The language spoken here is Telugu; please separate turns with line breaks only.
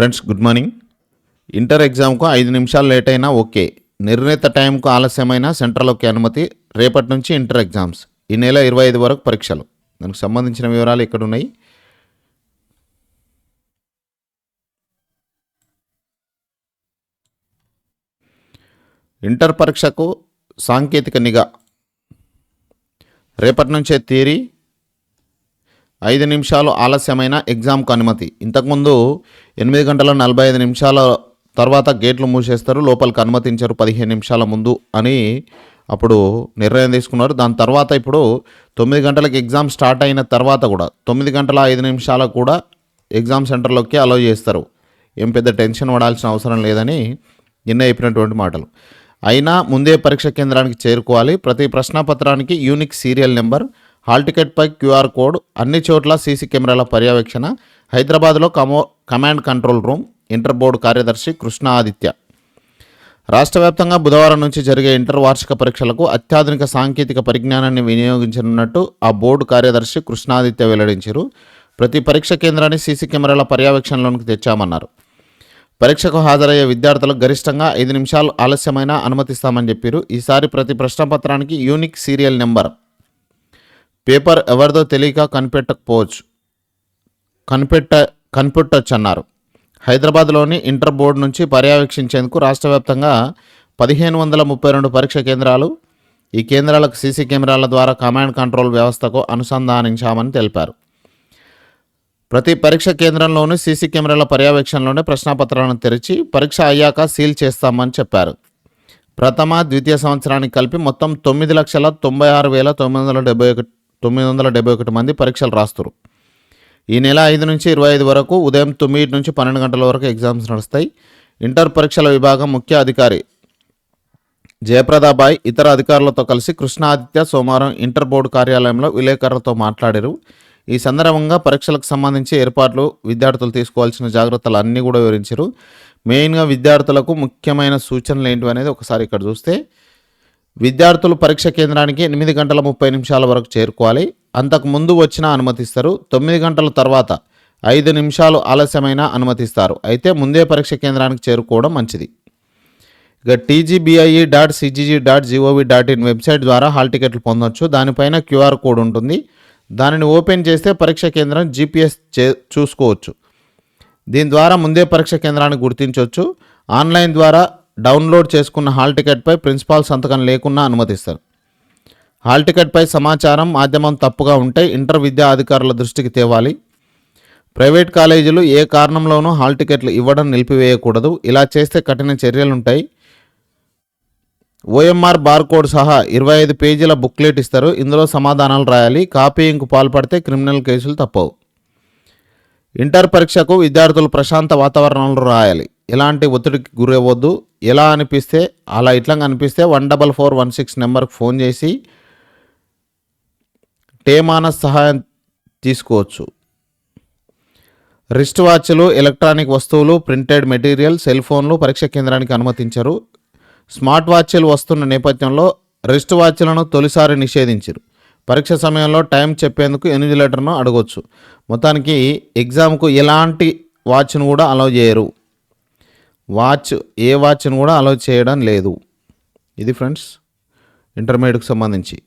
ఫ్రెండ్స్ గుడ్ మార్నింగ్ ఇంటర్ ఎగ్జామ్కు ఐదు నిమిషాలు లేట్ అయినా ఓకే నిర్ణీత టైంకు ఆలస్యమైన సెంటర్లోకి అనుమతి రేపటి నుంచి ఇంటర్ ఎగ్జామ్స్ ఈ నెల ఇరవై ఐదు వరకు పరీక్షలు దానికి సంబంధించిన వివరాలు ఇక్కడ ఉన్నాయి ఇంటర్ పరీక్షకు సాంకేతిక నిఘా రేపటి నుంచే థియరీ ఐదు నిమిషాలు ఆలస్యమైన ఎగ్జామ్కు అనుమతి ఇంతకుముందు ఎనిమిది గంటల నలభై ఐదు నిమిషాల తర్వాత గేట్లు మూసేస్తారు లోపలికి అనుమతించారు పదిహేను నిమిషాల ముందు అని అప్పుడు నిర్ణయం తీసుకున్నారు దాని తర్వాత ఇప్పుడు తొమ్మిది గంటలకు ఎగ్జామ్ స్టార్ట్ అయిన తర్వాత కూడా తొమ్మిది గంటల ఐదు నిమిషాలకు కూడా ఎగ్జామ్ సెంటర్లోకి అలో చేస్తారు ఏం పెద్ద టెన్షన్ పడాల్సిన అవసరం లేదని నిన్న చెప్పినటువంటి మాటలు అయినా ముందే పరీక్ష కేంద్రానికి చేరుకోవాలి ప్రతి ప్రశ్నపత్రానికి యూనిక్ సీరియల్ నెంబర్ హాల్ టికెట్పై క్యూఆర్ కోడ్ అన్ని చోట్ల సీసీ కెమెరాల పర్యవేక్షణ హైదరాబాద్లో కమో command control room inter board కార్యదర్శి కృష్ణాదిత్య రాష్ట్ర వ్యాప్తంగా బుధవారం నుంచి జరిగే ఇంటర్ వార్షిక పరీక్షలకు అత్యాధునిక సాంకేతిక పరిజ్ఞానాన్ని వినియోగించనున్నట్టు ఆ బోర్డు కార్యదర్శి కృష్ణాదిత్య వెల్లడించారు ప్రతి పరీక్ష కేంద్రాన్ని సీసీ కెమెరాల పర్యవేక్షణలోనికి తెచ్చామన్నారు పరీక్షకు హాజరయ్యే విద్యార్థులకు గరిష్టంగా ఐదు నిమిషాలు ఆలస్యమైనా అనుమతిస్తామని చెప్పారు ఈసారి ప్రతి ప్రశ్నపత్రానికి యూనిక్ సీరియల్ నెంబర్ పేపర్ ఎవరిదో తెలియక కనిపెట్టకపోవచ్చు కనిపెట్ట కనిపెట్టచ్చు అన్నారు హైదరాబాద్లోని ఇంటర్ బోర్డు నుంచి పర్యవేక్షించేందుకు రాష్ట్ర వ్యాప్తంగా పదిహేను వందల ముప్పై రెండు పరీక్ష కేంద్రాలు ఈ కేంద్రాలకు సీసీ కెమెరాల ద్వారా కమాండ్ కంట్రోల్ వ్యవస్థకు అనుసంధానించామని తెలిపారు ప్రతి పరీక్ష కేంద్రంలోనూ సీసీ కెమెరాల పర్యవేక్షణలోనే ప్రశ్నాపత్రాలను తెరిచి పరీక్ష అయ్యాక సీల్ చేస్తామని చెప్పారు ప్రథమ ద్వితీయ సంవత్సరానికి కలిపి మొత్తం తొమ్మిది లక్షల తొంభై ఆరు వేల తొమ్మిది వందల డెబ్బై ఒకటి తొమ్మిది వందల డెబ్బై ఒకటి మంది పరీక్షలు రాస్తారు ఈ నెల ఐదు నుంచి ఇరవై ఐదు వరకు ఉదయం తొమ్మిది నుంచి పన్నెండు గంటల వరకు ఎగ్జామ్స్ నడుస్తాయి ఇంటర్ పరీక్షల విభాగం ముఖ్య అధికారి జయప్రదాబాయ్ ఇతర అధికారులతో కలిసి కృష్ణాదిత్య సోమవారం ఇంటర్ బోర్డు కార్యాలయంలో విలేకరులతో మాట్లాడారు ఈ సందర్భంగా పరీక్షలకు సంబంధించి ఏర్పాట్లు విద్యార్థులు తీసుకోవాల్సిన జాగ్రత్తలు అన్నీ కూడా వివరించారు మెయిన్గా విద్యార్థులకు ముఖ్యమైన సూచనలు ఏంటి అనేది ఒకసారి ఇక్కడ చూస్తే విద్యార్థులు పరీక్ష కేంద్రానికి ఎనిమిది గంటల ముప్పై నిమిషాల వరకు చేరుకోవాలి అంతకు ముందు వచ్చినా అనుమతిస్తారు తొమ్మిది గంటల తర్వాత ఐదు నిమిషాలు ఆలస్యమైనా అనుమతిస్తారు అయితే ముందే పరీక్ష కేంద్రానికి చేరుకోవడం మంచిది ఇక TGBIE dot CGG dot GOV dot in website ద్వారా హాల్ టికెట్లు పొందవచ్చు దానిపైన క్యూఆర్ కోడ్ ఉంటుంది దానిని ఓపెన్ చేస్తే పరీక్ష కేంద్రం జీపీఎస్ చే చూసుకోవచ్చు దీని ద్వారా ముందే పరీక్ష కేంద్రాన్ని గుర్తించవచ్చు ఆన్లైన్ ద్వారా డౌన్లోడ్ చేసుకున్న హాల్ టికెట్పై ప్రిన్సిపాల్ సంతకం లేకున్నా అనుమతిస్తారు హాల్ టికెట్పై సమాచారం మాధ్యమం తప్పుగా ఉంటే ఇంటర్ విద్యా అధికారుల దృష్టికి తేవాలి ప్రైవేట్ కాలేజీలు ఏ కారణంలోనూ హాల్ టికెట్లు ఇవ్వడం నిలిపివేయకూడదు ఇలా చేస్తే కఠిన చర్యలుంటాయి ఓఎంఆర్ బార్కోడ్ సహా ఇరవై ఐదు పేజీల బుక్లెట్ ఇస్తారు ఇందులో సమాధానాలు రాయాలి కాపీయింగ్కు పాల్పడితే క్రిమినల్ కేసులు తప్పవు ఇంటర్ పరీక్షకు విద్యార్థులు ప్రశాంత వాతావరణంలో రాయాలి ఎలాంటి ఒత్తిడికి గురవ్వద్దు ఎలా అనిపిస్తే అలా ఇట్లా అనిపిస్తే one double four one six నెంబర్కి ఫోన్ చేసి టేమాన సహాయం తీసుకోవచ్చు రిస్ట్ వాచ్లు ఎలక్ట్రానిక్ వస్తువులు ప్రింటెడ్ మెటీరియల్ సెల్ ఫోన్లు పరీక్ష కేంద్రానికి అనుమతించరు స్మార్ట్ వాచ్లు వస్తున్న నేపథ్యంలో రిస్ట్ వాచ్లను తొలిసారి నిషేధించరు పరీక్ష సమయంలో టైం చెప్పేందుకు ఎన్యులేటర్ను అడగొచ్చు మొత్తానికి ఎగ్జామ్కు ఎలాంటి వాచ్ను కూడా అలౌ చేయరు వాచ్ ఏ వాచ్ను కూడా అలో చేయడం లేదు ఇది ఫ్రెండ్స్ ఇంటర్మీడియట్కి సంబంధించి